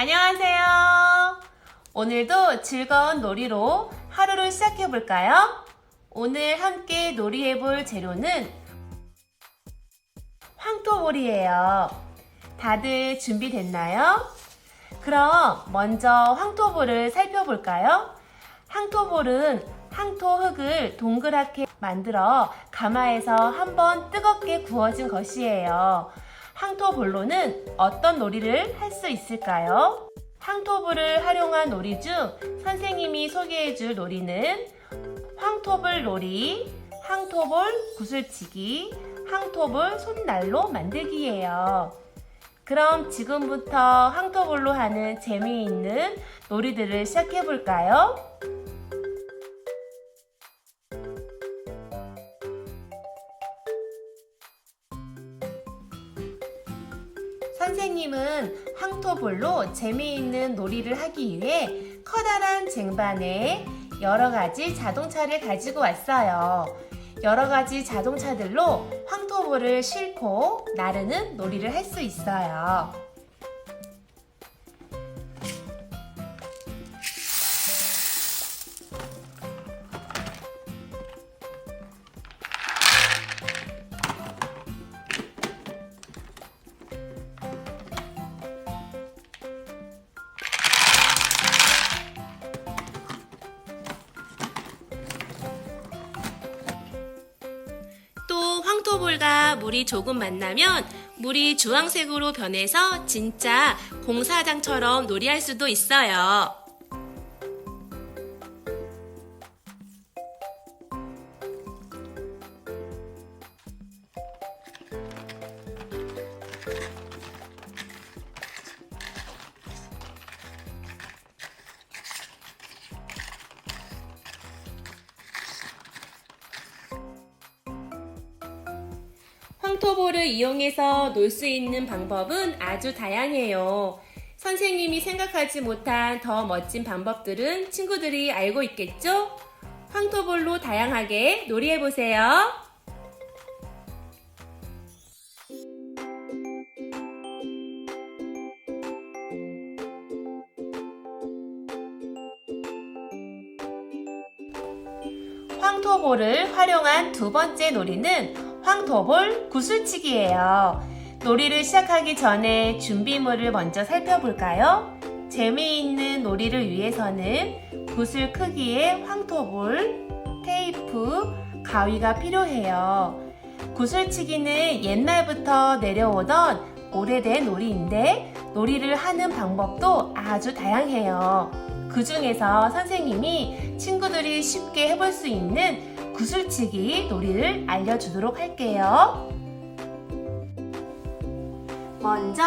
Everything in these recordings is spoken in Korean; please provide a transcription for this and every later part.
안녕하세요. 오늘도 즐거운 놀이로 하루를 시작해 볼까요? 오늘 함께 놀이해 볼 재료는 황토볼이에요. 다들 준비됐나요? 그럼 먼저 황토볼을 살펴볼까요? 황토볼은 황토 흙을 동그랗게 만들어 가마에서 한번 뜨겁게 구워진 것이에요. 황토볼로는 어떤 놀이를 할 수 있을까요? 황토볼을 활용한 놀이 중 선생님이 소개해 줄 놀이는 황토볼 놀이, 황토볼 구슬치기, 황토볼 손난로 만들기예요. 그럼 지금부터 황토볼로 하는 재미있는 놀이들을 시작해 볼까요? 선생님은 황토볼로 재미있는 놀이를 하기 위해 커다란 쟁반에 여러 가지 자동차를 가지고 왔어요. 여러 가지 자동차들로 황토볼을 싣고 나르는 놀이를 할 수 있어요. 물이 조금 만나면 물이 주황색으로 변해서 진짜 공사장처럼 놀이할 수도 있어요. 황토볼을 이용해서 놀 수 있는 방법은 아주 다양해요. 선생님이 생각하지 못한 더 멋진 방법들은 친구들이 알고 있겠죠? 황토볼로 다양하게 놀이해보세요. 황토볼을 활용한 두 번째 놀이는 황토볼 구슬치기예요. 놀이를 시작하기 전에 준비물을 먼저 살펴볼까요? 재미있는 놀이를 위해서는 구슬 크기의 황토볼, 테이프, 가위가 필요해요. 구슬치기는 옛날부터 내려오던 오래된 놀이인데 놀이를 하는 방법도 아주 다양해요. 그 중에서 선생님이 친구들이 쉽게 해볼 수 있는 구슬치기 놀이를 알려주도록 할게요. 먼저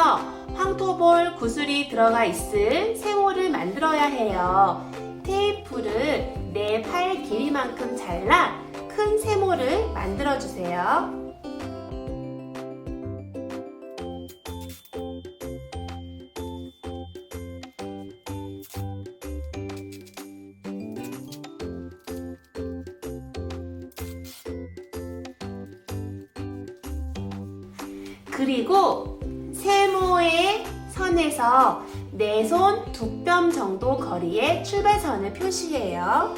황토볼 구슬이 들어가 있을 세모를 만들어야 해요. 테이프를 내 팔 길이만큼 잘라 큰 세모를 만들어 주세요. 그리고 세모의 선에서 내 손 두 뼘 정도 거리에 출발선을 표시해요.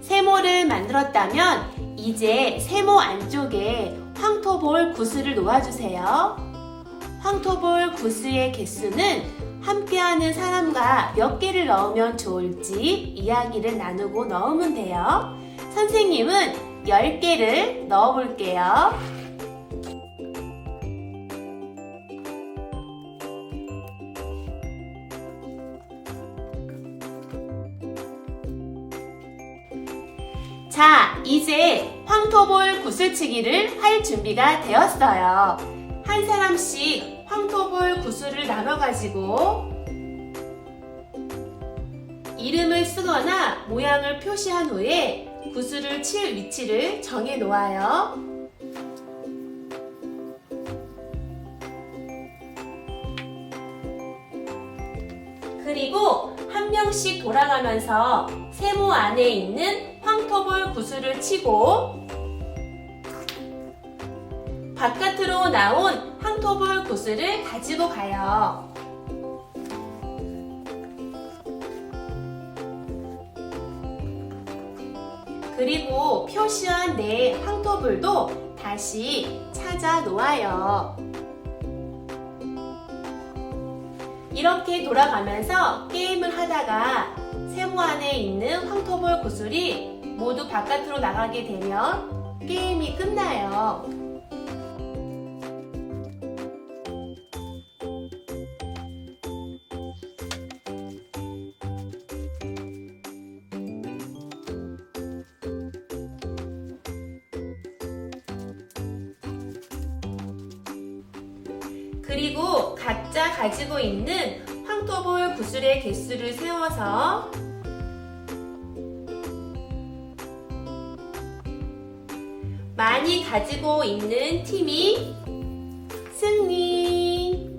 세모를 만들었다면 이제 세모 안쪽에 황토볼 구슬을 놓아주세요. 황토볼 구슬의 개수는 함께하는 사람과 몇 개를 넣으면 좋을지 이야기를 나누고 넣으면 돼요. 선생님은 10개를 넣어 볼게요. 자, 이제 황토볼 구슬치기를 할 준비가 되었어요. 한 사람씩 황토볼 구슬을 나눠 가지고 이름을 쓰거나 모양을 표시한 후에 구슬을 칠 위치를 정해 놓아요. 그리고 한 명씩 돌아가면서 세모 안에 있는 황토 황토볼 구슬을 치고 바깥으로 나온 황토볼 구슬을 가지고 가요. 그리고 표시한 내 황토불도 다시 찾아 놓아요. 이렇게 돌아가면서 게임을 하다가 세모 안에 있는 황토볼 구슬이 모두 바깥으로 나가게 되면 게임이 끝나요. 그리고 각자 가지고 있는 황토볼 구슬의 개수를 세워서 많이 가지고 있는 팀이 승리!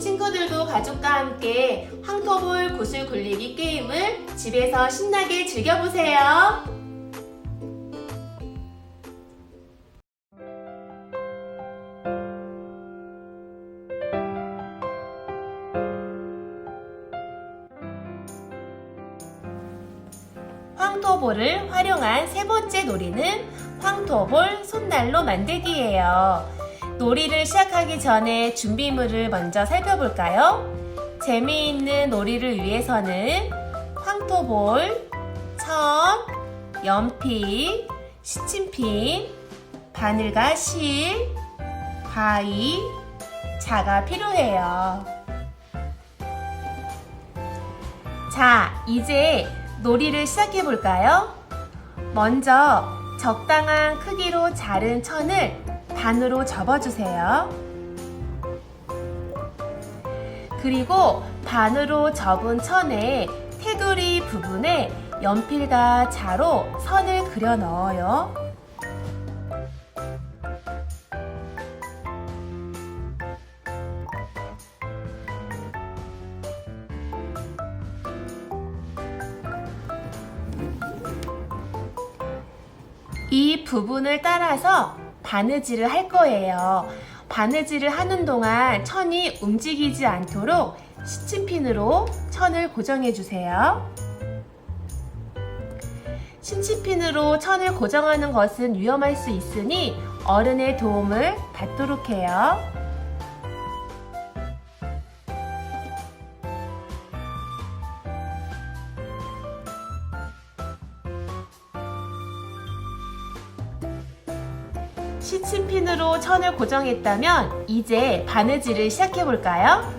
친구들도 가족과 함께 황토볼 구슬 굴리기 게임을 집에서 신나게 즐겨보세요. 황토볼을 활용한 세 번째 놀이는 황토볼 손난로 만들기예요. 놀이를 시작하기 전에 준비물을 먼저 살펴볼까요? 재미있는 놀이를 위해서는 황토볼, 천, 연필, 시침핀, 바늘과 실, 가위, 자가 필요해요. 자, 이제 놀이를 시작해 볼까요? 먼저 적당한 크기로 자른 천을 반으로 접어주세요. 그리고 반으로 접은 천의 테두리 부분에 연필과 자로 선을 그려 넣어요. 부분을 따라서 바느질을 할 거예요. 바느질을 하는 동안 천이 움직이지 않도록 시침핀으로 천을 고정해 주세요. 신치핀으로 천을 고정하는 것은 위험할 수 있으니 어른의 도움을 받도록 해요. 시침핀으로 천을 고정했다면 이제 바느질을 시작해 볼까요?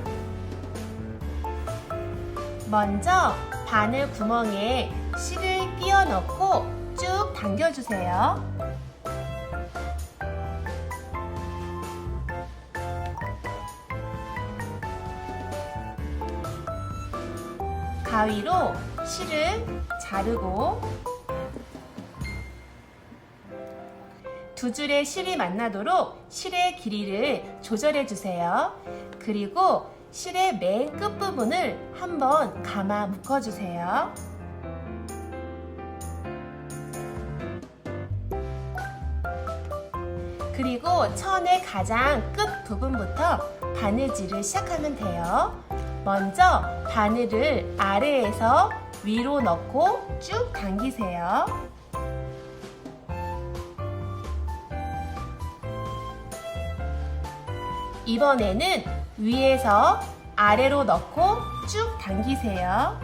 먼저 바늘 구멍에 실을 끼워 넣고 쭉 당겨주세요. 가위로 실을 자르고 두 줄의 실이 만나도록 실의 길이를 조절해 주세요. 그리고 실의 맨 끝부분을 한번 감아 묶어 주세요. 그리고 천의 가장 끝 부분부터 바느질을 시작하면 돼요. 먼저 바늘을 아래에서 위로 넣고 쭉 당기세요. 이번에는 위에서 아래로 넣고 쭉 당기세요.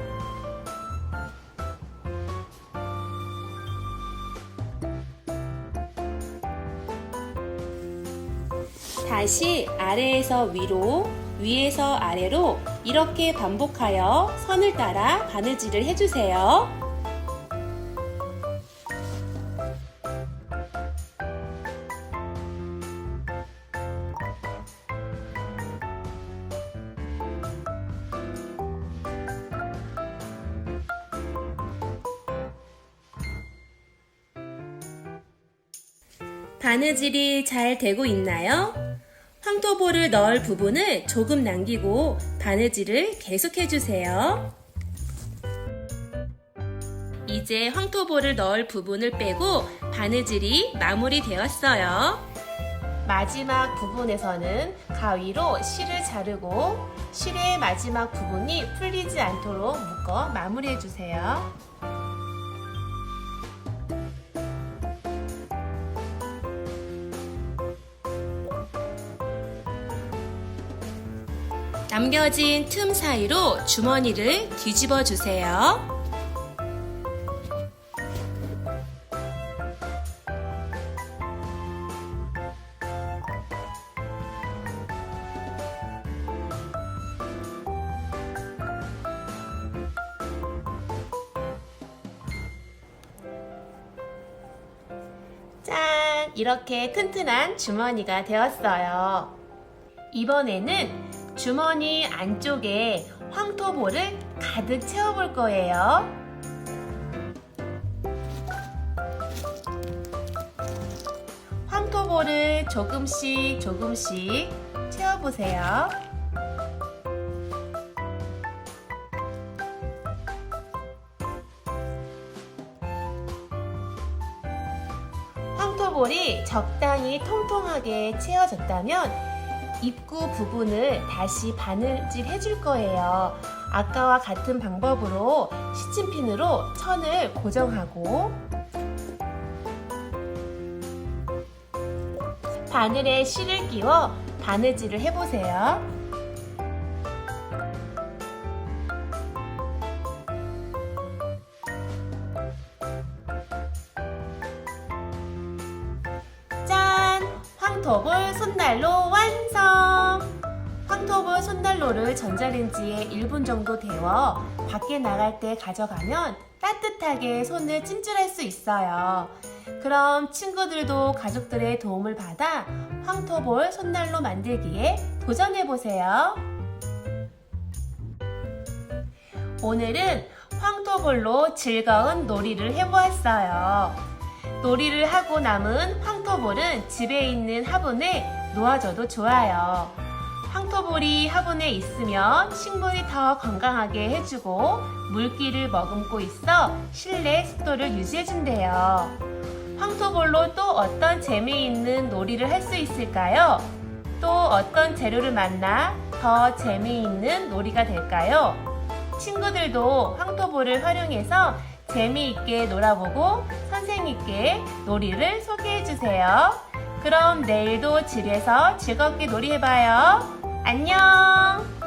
다시 아래에서 위로, 위에서 아래로 이렇게 반복하여 선을 따라 바느질을 해주세요. 바느질이 잘 되고 있나요? 황토볼을 넣을 부분을 조금 남기고 바느질을 계속해 주세요. 이제 황토볼을 넣을 부분을 빼고 바느질이 마무리되었어요. 마지막 부분에서는 가위로 실을 자르고 실의 마지막 부분이 풀리지 않도록 묶어 마무리해 주세요. 남겨진 틈 사이로 주머니를 뒤집어 주세요. 짠! 이렇게 튼튼한 주머니가 되었어요. 이번에는 주머니 안쪽에 황토볼을 가득 채워볼 거예요. 황토볼을 조금씩 조금씩 채워보세요. 황토볼이 적당히 통통하게 채워졌다면 입구 부분을 다시 바느질 해줄 거예요. 아까와 같은 방법으로 시침핀으로 천을 고정하고 바늘에 실을 끼워 바느질을 해보세요. 황토볼 손난로 완성! 황토볼 손난로를 전자레인지에 1분 정도 데워 밖에 나갈 때 가져가면 따뜻하게 손을 찜질할 수 있어요. 그럼 친구들도 가족들의 도움을 받아 황토볼 손난로 만들기에 도전해보세요. 오늘은 황토볼로 즐거운 놀이를 해보았어요. 놀이를 하고 남은 황토볼은 집에 있는 화분에 놓아줘도 좋아요. 황토볼이 화분에 있으면 식물이 더 건강하게 해주고 물기를 머금고 있어 실내 습도를 유지해준대요. 황토볼로 또 어떤 재미있는 놀이를 할 수 있을까요? 또 어떤 재료를 만나 더 재미있는 놀이가 될까요? 친구들도 황토볼을 활용해서 재미있게 놀아보고 선생님께 놀이를 소개해주세요. 그럼 내일도 집에서 즐겁게 놀이해봐요. 안녕!